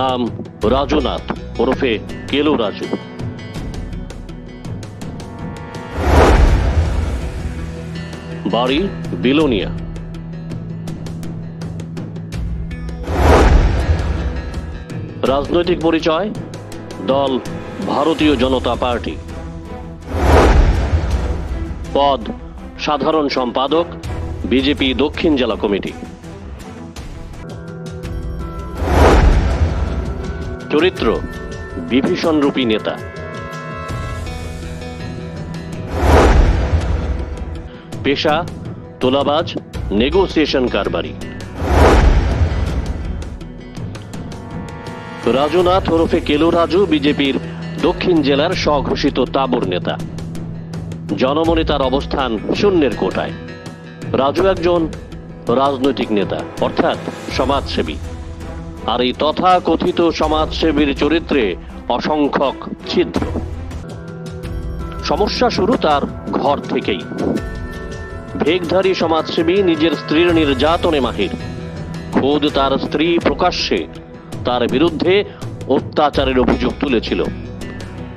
নাম রাজুনাথ, ওরফে কেলু রাজু। বাড়ি বিলোনিয়া। রাজনৈতিক পরিচয়, দল ভারতীয় জনতা পার্টি। পদ সাধারণ সম্পাদক, বিজেপি দক্ষিণ জেলা কমিটি। চরিত্র বিভীষণ রূপী নেতা। পেশা, তোলাবাজ, নেগোসিয়েশন কারবারি। রাজুনাথ ওরফে কেলু রাজু বিজেপির দক্ষিণ জেলার স্বঘোষিত তাবর নেতা। জনমনে তার অবস্থান শূন্যের কোটায় রাজু একজন রাজনৈতিক নেতা, অর্থাৎ সমাজসেবী। আর এই তথা কথিত সমাজসেবীর চরিত্রে অসংখ্যক ছিদ্র। সমস্যা শুরু তার ঘর থেকেই। ভেগধারী সমাজসেবী নিজের স্ত্রীর নির্যাতনে মাহির। খোদ তার স্ত্রী প্রকাশ্যে তার বিরুদ্ধে অত্যাচারের অভিযোগ তুলেছিল।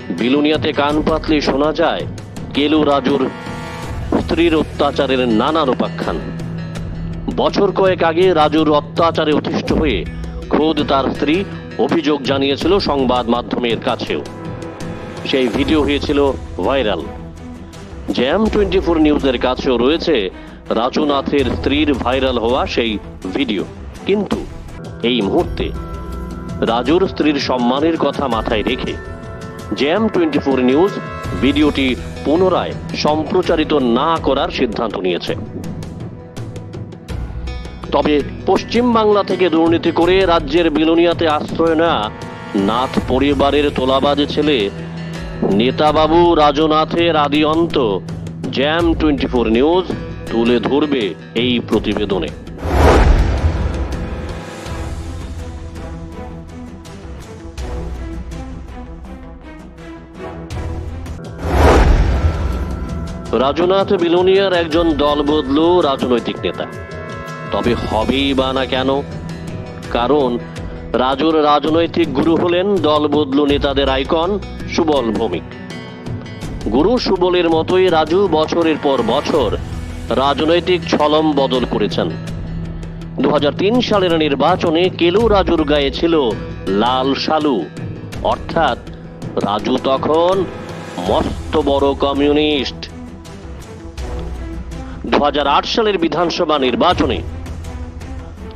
বিলুনিয়াতে কান পাতলে শোনা যায়, কেলু রাজুর স্ত্রীর অত্যাচারের নানা উপাখ্যান বছর কয়েক আগে রাজুর অত্যাচারে অতিষ্ঠ হয়ে খোদ তার স্ত্রী অভিযোগ জানিয়েছিল সংবাদ মাধ্যমের কাছেও। সেই ভিডিও হয়েছিল ভাইরাল। জ্যাম টোয়েন্টি ফোর নিউজের কাছেও রয়েছে রাজুনাথের স্ত্রীর ভাইরাল হওয়া সেই ভিডিও। কিন্তু এই মুহূর্তে রাজুর স্ত্রীর সম্মানের কথা মাথায় রেখে জ্যাম টোয়েন্টি ফোর নিউজ ভিডিওটি পুনরায় সম্প্রচারিত না করার সিদ্ধান্ত নিয়েছে। তবে পশ্চিম বাংলা থেকে দুর্নীতি করে রাজ্যের বিলোনিয়াতে আশ্রয় নেওয়া নাথ পরিবারের তোলাবাজ ছেলে নেতাবাবু রাজনাথের আদি অন্ত জ্যাম টোয়েন্টি ফোর নিউজ তুলে ধরবে এই প্রতিবেদনে। রাজনাথ বিলোনিয়ার একজন দলবদলু রাজনৈতিক নেতা। তবে হবেই বা না কেন? কারণ রাজুর রাজনৈতিক গুরু হলেন দলবদলু নেতাদের আইকন সুবল ভৌমিক। গুরু সুবলের মতোই রাজু বছরের পর বছর রাজনৈতিক ছলম বদল করেছেন। দু হাজার তিন সালের নির্বাচনে কেলু রাজুর গায়ে ছিল লাল শালু। অর্থাৎ রাজু তখন মস্ত বড় কমিউনিস্ট। দু হাজার আট সালের বিধানসভা নির্বাচনে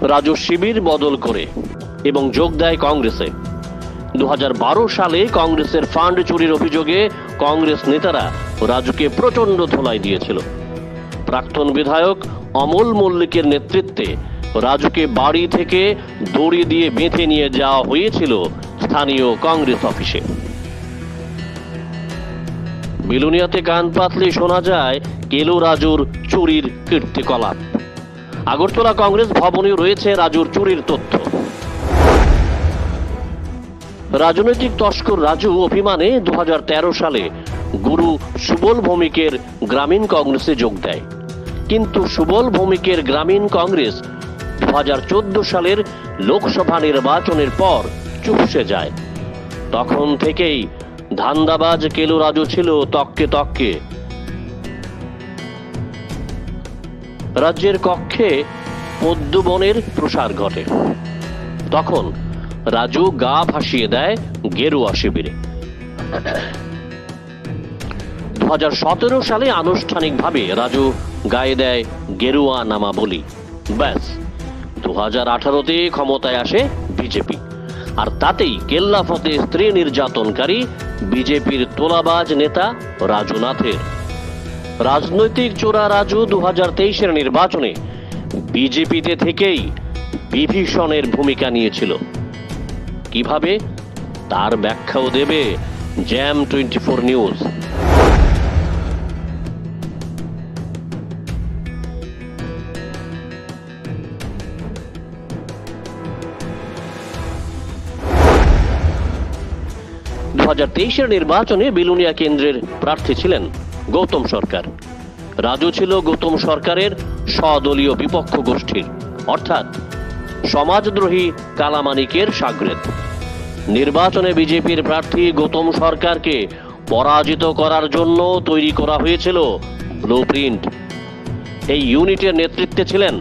রাজু শিবির বদল করে এবং যোগ দেয় কংগ্রেসে। দু হাজার বারো সালে কংগ্রেসের ফান্ড চুরির অভিযোগে কংগ্রেস নেতারা রাজুকে প্রচণ্ড ধোলাই দিয়েছিল। প্রাক্তন বিধায়ক অমল মল্লিকের নেতৃত্বে রাজুকে বাড়ি থেকে দড়ি দিয়ে বেঁধে নিয়ে যাওয়া হয়েছিল স্থানীয় কংগ্রেস অফিসে। বিলুনিয়াতে গান পাতলে শোনা যায় কেলু রাজুর চুরির কীর্তিকলাপ। আগরতলা কংগ্রেস ভবনে রয়েছে রাজুর চুরির তথ্য। রাজনৈতিক তস্কর রাজু অভিমানে দু হাজার তেরো সালে গুরু সুবল ভৌমিকের গ্রামীণ কংগ্রেসে যোগ দেয়। কিন্তু সুবল ভৌমিকের গ্রামীণ কংগ্রেস দু হাজার চোদ্দ সালের লোকসভা নির্বাচনের পর চুপসে যায়। তখন থেকেই ধান্দাবাজ কেলু রাজু ছিল তককে তককে রাজ্যের কক্ষে পদ্মবনের প্রসার ঘটে। তখন রাজু গা ভাসিয়ে দেয় গেরুয়া শিবিরে। দু সতেরো সালে আনুষ্ঠানিকভাবে রাজু গায়ে দেয় গেরুয়া নামা বলি ব্যাস দু হাজার আঠারোতে ক্ষমতায় আসে বিজেপি। আর তাতেই কেল্লাফতে স্ত্রী নির্যাতনকারী বিজেপির তোলাবাজ নেতা রাজুনাথের রাজনৈতিক চোরা রাজু দু হাজার তেইশের নির্বাচনে বিজেপিতে থেকেই বিভীষণের ভূমিকা নিয়েছিল। কীভাবে? তার ব্যাখ্যাও দেবে জ্যাম টোয়েন্টি ফোর নিউজ। দু হাজার তেইশের নির্বাচনে বিলুনিয়া কেন্দ্রের প্রার্থী ছিলেন গৌতম সরকার। রাজু ছিল গৌতম সরকারের স্বদলীয় বিপক্ষ গোষ্ঠীর, অর্থাৎ সমাজদ্রোহী কালামানিকের সাগরেদ নির্বাচনে বিজেপির প্রার্থী গৌতম সরকারকে পরাজিত করার জন্য তৈরি করা হয়েছিল ব্লু প্রিন্ট। এই ইউনিটের নেতৃত্বে ছিলেন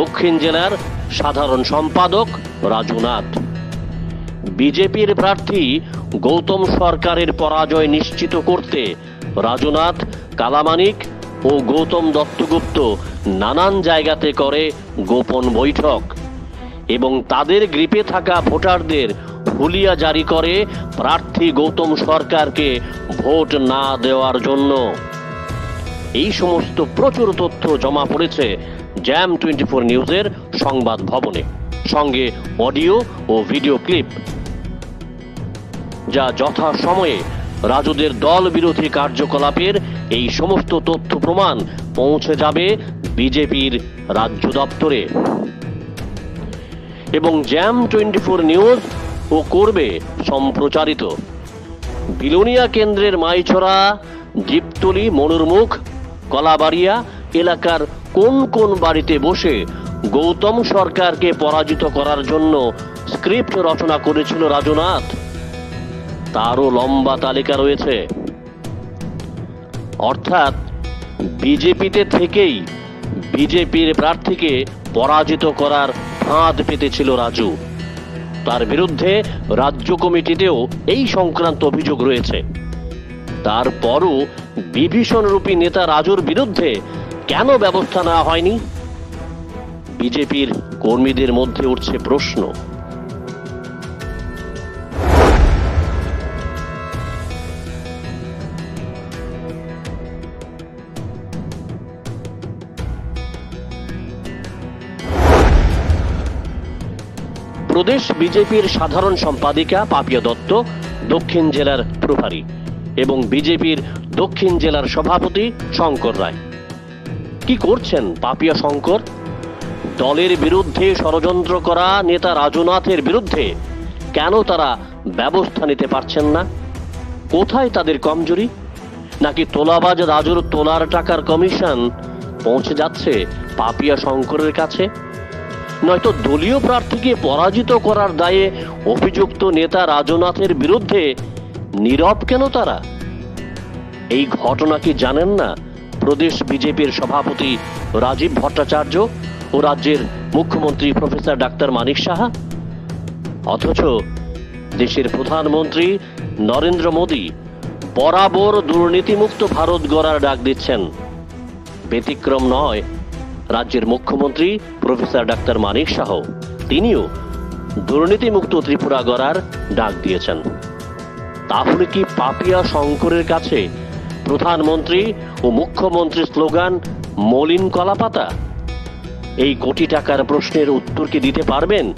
দক্ষিণ জেলার সাধারণ সম্পাদক রাজু নাথ। বিজেপির প্রার্থী গৌতম সরকারের পরাজয় নিশ্চিত করতে রাজুনাথ, কালামানিক ও গৌতম দত্তগুপ্ত নানান জায়গাতে করে গোপন বৈঠক এবং তাদের গ্রিপে থাকা ভোটারদের হুলিয়া জারি করে প্রার্থী গৌতম সরকারকে ভোট না দেওয়ার জন্য। এই সমস্ত প্রচুর তথ্য জমা পড়েছে জ্যাম টোয়েন্টি ফোর নিউজের সংবাদ ভবনে। সঙ্গে অডিও ও ভিডিও ক্লিপ। যা যথা সময়ে রাজুদের দল বিরোধী কার্যকলাপের এই সমস্ত তথ্য প্রমাণ পৌঁছে যাবে বিজেপির রাজ্য দপ্তরে। এবং জ্যাম টোয়েন্টি ফোর নিউজ ও করবে সম্প্রচারিত। বিলোনিয়া কেন্দ্রের মাইছড়া জিপতলি মনুরমুখ কলাবাড়িয়া এলাকার কোন কোন বাড়িতে বসে গৌতম সরকারকে পরাজিত করার জন্য স্ক্রিপ্ট রচনা করেছিল রাজুনাথ। তারও লম্বা তালিকা রয়েছে। অর্থাৎ বিজেপিতে থেকেই বিজেপির প্রার্থীকে পরাজিত করার ফাঁদ পেতেছিল রাজু। তার বিরুদ্ধে রাজ্য কমিটিতেও এই সংক্রান্ত অভিযোগ রয়েছে। তারপরও বিভীষণ রূপী নেতা রাজুর বিরুদ্ধে কেন ব্যবস্থা নেওয়া হয়নি? বিজেপির কর্মীদের মধ্যে উঠছে প্রশ্ন। প্রদেশ বিজেপির সাধারণ সম্পাদিকা পাপিয়া দত্ত, দক্ষিণ জেলার প্রভারী এবং বিজেপির দক্ষিণ জেলার সভাপতি শঙ্কর রায়। কি করছেন পাপিয়া শঙ্কর? দলের বিরুদ্ধে ষড়যন্ত্র করা নেতা রাজনাথের বিরুদ্ধে কেন তারা ব্যবস্থা নিতে পারছেন না? কোথায় তাদের কমজোরি? নাকি তোলাবাজ রাজুর তোলার টাকার কমিশন পৌঁছে যাচ্ছে পাপিয়া শঙ্করের কাছে? নয়তো দলীয় প্রার্থীকে পরাজিত করার দায়ে অভিযুক্ত নেতা রাজনাথের বিরুদ্ধে নীরব কেন তারা? এই ঘটনা কি জানেন না? প্রদেশ বিজেপির সভাপতি রাজীব ভট্টাচার্য ও রাজ্যের মুখ্যমন্ত্রী প্রফেসর ডাক্তার মানিক সাহা? অথচ দেশের প্রধানমন্ত্রী নরেন্দ্র মোদী বরাবর দুর্নীতিমুক্ত ভারত গড়ার ডাক দিচ্ছেন। ব্যতিক্রম নয় রাজ্যের মুখ্যমন্ত্রী প্রফেসর ডাক্তার মানিক সাহ। তিনিও দুর্নীতিমুক্ত ত্রিপুরা গড়ার ডাক দিয়েছেন। তাহলে কি পাপিয়া শঙ্করের কাছে প্রধানমন্ত্রী ও মুখ্যমন্ত্রীর স্লোগান, মলিন কলাপাতা? এই কোটি টাকার প্রশ্নের উত্তর কি দিতে পারবেন?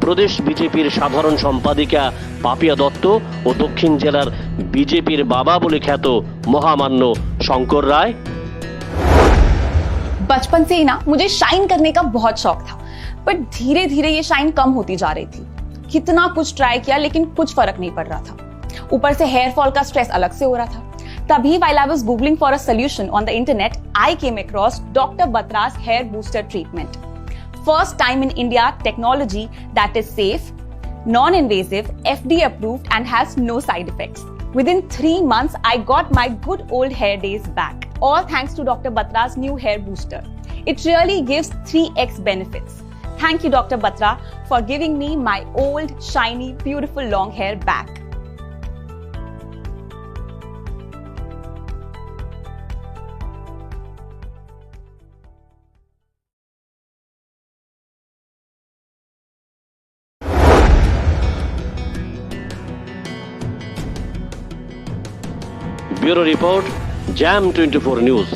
প্রদেশ বিজেপির সাধারণ সম্পাদিকা পাপিয়া দত্ত ও দক্ষিণ জেলার বিজেপির বাবা বলে খ্যাত মহামান্য শঙ্কর রায় बचपन से ही ना मुझे शाइन करने का बहुत शौक था। बट धीरे धीरे ये शाइन कम होती जा रही थी। कितना कुछ ट्राई किया, लेकिन कुछ फ़र्क नहीं पड़ रहा था। ऊपर से हेयर फॉल का स्ट्रेस अलग से हो रहा था। तभी while I was googling for a solution on the internet I came across doctor Batra's hair booster treatment first time in India technology that is safe non invasive F D approved and has no side effect with in three months I got my good old hair days back all thanks to Dr. Batra's new hair booster. It really gives 3x benefits. Thank you, Dr. Batra, for giving me my old, shiny, beautiful long hair back. Bureau Report jam twenty four news